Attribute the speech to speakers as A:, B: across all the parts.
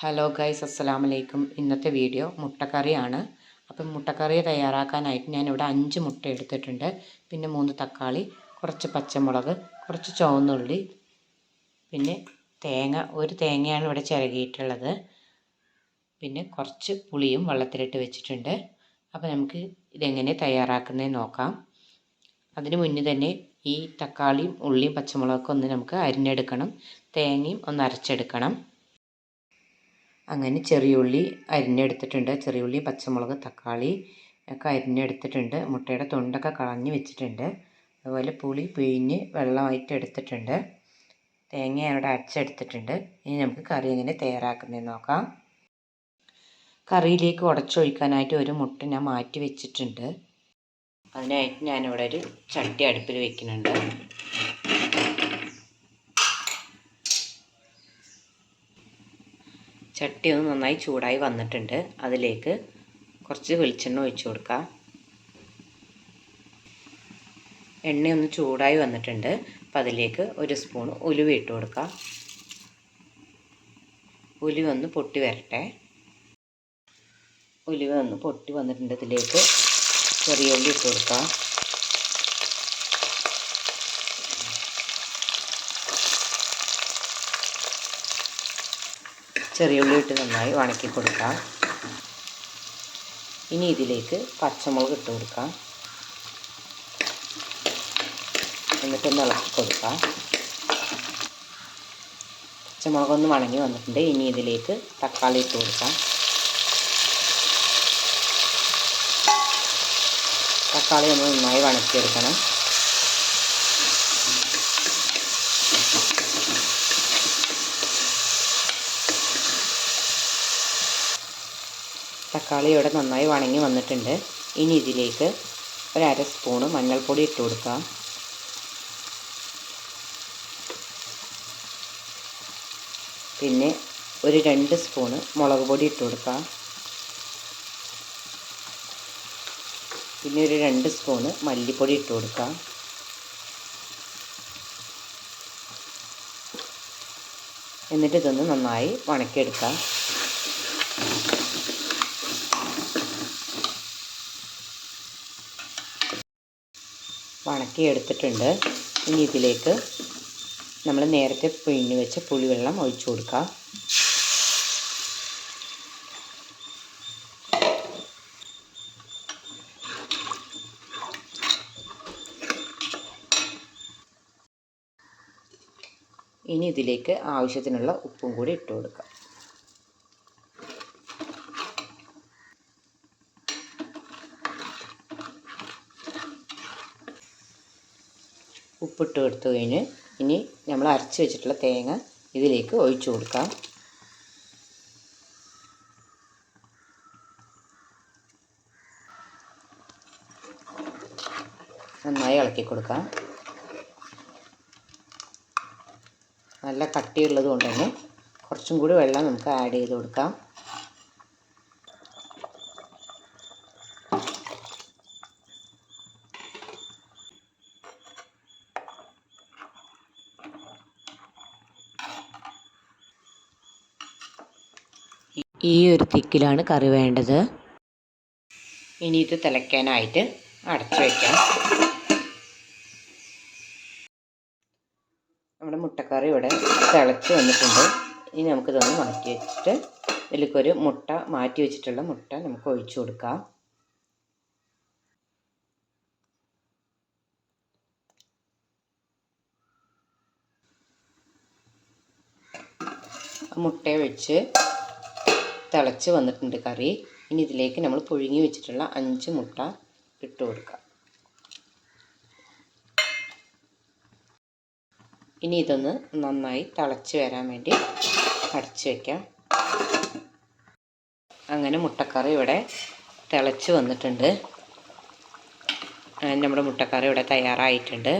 A: Hello guys അസ്സലാം അലൈക്കും ഇന്നത്തെ വീഡിയോ മുട്ടക്കറിയാണ്. അപ്പം മുട്ടക്കറി തയ്യാറാക്കാനായിട്ട് ഞാനിവിടെ അഞ്ച് മുട്ട എടുത്തിട്ടുണ്ട്. പിന്നെ മൂന്ന് തക്കാളി കുറച്ച് പച്ചമുളക് കുറച്ച് ചുവന്നുള്ളി പിന്നെ തേങ്ങ ഒരു തേങ്ങയാണ് ഇവിടെ ചിരകിയിട്ടുള്ളത്. പിന്നെ കുറച്ച് പുളിയും വെള്ളത്തിലിട്ട് വെച്ചിട്ടുണ്ട്. അപ്പോൾ നമുക്ക് ഇതെങ്ങനെ തയ്യാറാക്കുന്നതെന്ന് നോക്കാം. അതിന് മുന്നേ തന്നെ ഈ തക്കാളിയും ഉള്ളിയും പച്ചമുളകൊക്കെ ഒന്ന് നമുക്ക് അരിഞ്ഞെടുക്കണം. തേങ്ങയും ഒന്ന് അരച്ചെടുക്കണം. അങ്ങനെ ചെറിയുള്ളി അരിഞ്ഞെടുത്തിട്ടുണ്ട്. ചെറിയുള്ളി പച്ചമുളക് തക്കാളി ഒക്കെ അരിഞ്ഞെടുത്തിട്ടുണ്ട്. മുട്ടയുടെ തൊണ്ടൊക്കെ കളഞ്ഞ് വെച്ചിട്ടുണ്ട്. അതുപോലെ പുളി പിഴിഞ്ഞ് വെള്ളമായിട്ട് എടുത്തിട്ടുണ്ട്. തേങ്ങ അവിടെ അരച്ചെടുത്തിട്ടുണ്ട്. ഇനി നമുക്ക് കറി എങ്ങനെ തയ്യാറാക്കുന്നതെന്ന് നോക്കാം. കറിയിലേക്ക് ഉടച്ചൊഴിക്കാനായിട്ട് ഒരു മുട്ട ഞാൻ മാറ്റി വെച്ചിട്ടുണ്ട്. അതിനായിട്ട് ഞാനിവിടെ ഒരു ചട്ടി അടുപ്പിൽ വെക്കുന്നുണ്ട്. ചട്ടി ഒന്ന് നന്നായി ചൂടായി വന്നിട്ടുണ്ട്. അതിലേക്ക് കുറച്ച് വെളിച്ചെണ്ണ ഒഴിച്ചു കൊടുക്കാം. എണ്ണയൊന്ന് ചൂടായി വന്നിട്ടുണ്ട്. അപ്പം അതിലേക്ക് ഒരു സ്പൂൺ ഉലുവ ഇട്ട് കൊടുക്കാം. ഉലുവ ഒന്ന് പൊട്ടി വരട്ടെ. ഉലുവ ഒന്ന് പൊട്ടി വന്നിട്ടുണ്ട്. ഇതിലേക്ക് ചെറിയ ഉള്ളി ഇട്ട് കൊടുക്കാം. ചെറിയ ഉള്ളി ഇട്ട് നന്നായി വണക്കി കൊടുക്കാം. ഇനി ഇതിലേക്ക് പച്ചമുളക് ഇട്ട് കൊടുക്കാം. എന്നിട്ടൊന്ന് ഇളക്കി കൊടുക്കാം. പച്ചമുളകൊന്ന് വണങ്ങി വന്നിട്ടുണ്ട്. ഇനി ഇതിലേക്ക് തക്കാളി ഇട്ട് കൊടുക്കാം. തക്കാളി ഒന്ന് നന്നായി വണക്കിയെടുക്കണം. തക്കാളി ഇവിടെ നന്നായി വണങ്ങി വന്നിട്ടുണ്ട്. ഇനി ഇതിലേക്ക് ഒരു അര സ്പൂണ് മഞ്ഞൾപ്പൊടി ഇട്ട് കൊടുക്കാം. പിന്നെ ഒരു രണ്ട് സ്പൂണ് മുളക് പൊടി ഇട്ട് കൊടുക്കാം. പിന്നെ ഒരു രണ്ട് സ്പൂണ് മല്ലിപ്പൊടി ഇട്ട് കൊടുക്കാം. എന്നിട്ട് ഇതൊന്ന് നന്നായി വണക്കിയെടുക്കാം. വണക്കി എടുത്തിട്ടുണ്ട് ഇനി ഇതിലേക്ക് നമ്മൾ നേരത്തെ പിഴിഞ്ഞ് വെച്ച പുളിവെള്ളം ഒഴിച്ചു കൊടുക്കുക ഇനി ഇതിലേക്ക് ആവശ്യത്തിനുള്ള ഉപ്പും കൂടി ഇട്ട് കൊടുക്കുക ഉപ്പിട്ട് കൊടുത്തു കഴിഞ്ഞ് ഇനി നമ്മൾ അരച്ച് വെച്ചിട്ടുള്ള തേങ്ങ ഇതിലേക്ക് ഒഴിച്ചു കൊടുക്കാം. നന്നായി ഇളക്കി കൊടുക്കാം. നല്ല കട്ടിയുള്ളത് കൊണ്ട് തന്നെ കുറച്ചും കൂടി വെള്ളം നമുക്ക് ആഡ് ചെയ്ത് കൊടുക്കാം. ഈ ഒരു തിക്കിലാണ് കറി വേണ്ടത്. ഇനി ഇത് തിളയ്ക്കാനായിട്ട് അടച്ചു വയ്ക്കാം നമ്മുടെ മുട്ടക്കറി ഇവിടെ തിളച്ച് വന്നിട്ടുണ്ട്. ഇനി നമുക്കിതൊന്ന് മാറ്റി വെച്ചിട്ട് ഇതിലേക്കൊരു മുട്ട മാറ്റി വെച്ചിട്ടുള്ള മുട്ട നമുക്ക് ഒഴിച്ചു കൊടുക്കാം. മുട്ട വെച്ച് തിളച്ച് വന്നിട്ടുണ്ട് കറി. ഇനി ഇതിലേക്ക് നമ്മൾ പുഴുങ്ങി വെച്ചിട്ടുള്ള അഞ്ച് മുട്ട ഇട്ട് കൊടുക്കാം. ഇനി ഇതൊന്ന് നന്നായി തിളച്ച് വരാൻ വേണ്ടി അടച്ച് വയ്ക്കാം അങ്ങനെ മുട്ടക്കറി ഇവിടെ തിളച്ച് വന്നിട്ടുണ്ട്. നമ്മുടെ മുട്ടക്കറി ഇവിടെ തയ്യാറായിട്ടുണ്ട്.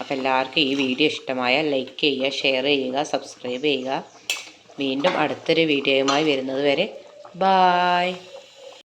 A: അപ്പോൾ എല്ലാവർക്കും ഈ വീഡിയോ ഇഷ്ടമായാൽ ലൈക്ക് ചെയ്യുക ഷെയർ ചെയ്യുക സബ്സ്ക്രൈബ് ചെയ്യുക. വീണ്ടും അടുത്തൊരു വീഡിയോയുമായി വരുന്നത് വരെ. ബായ്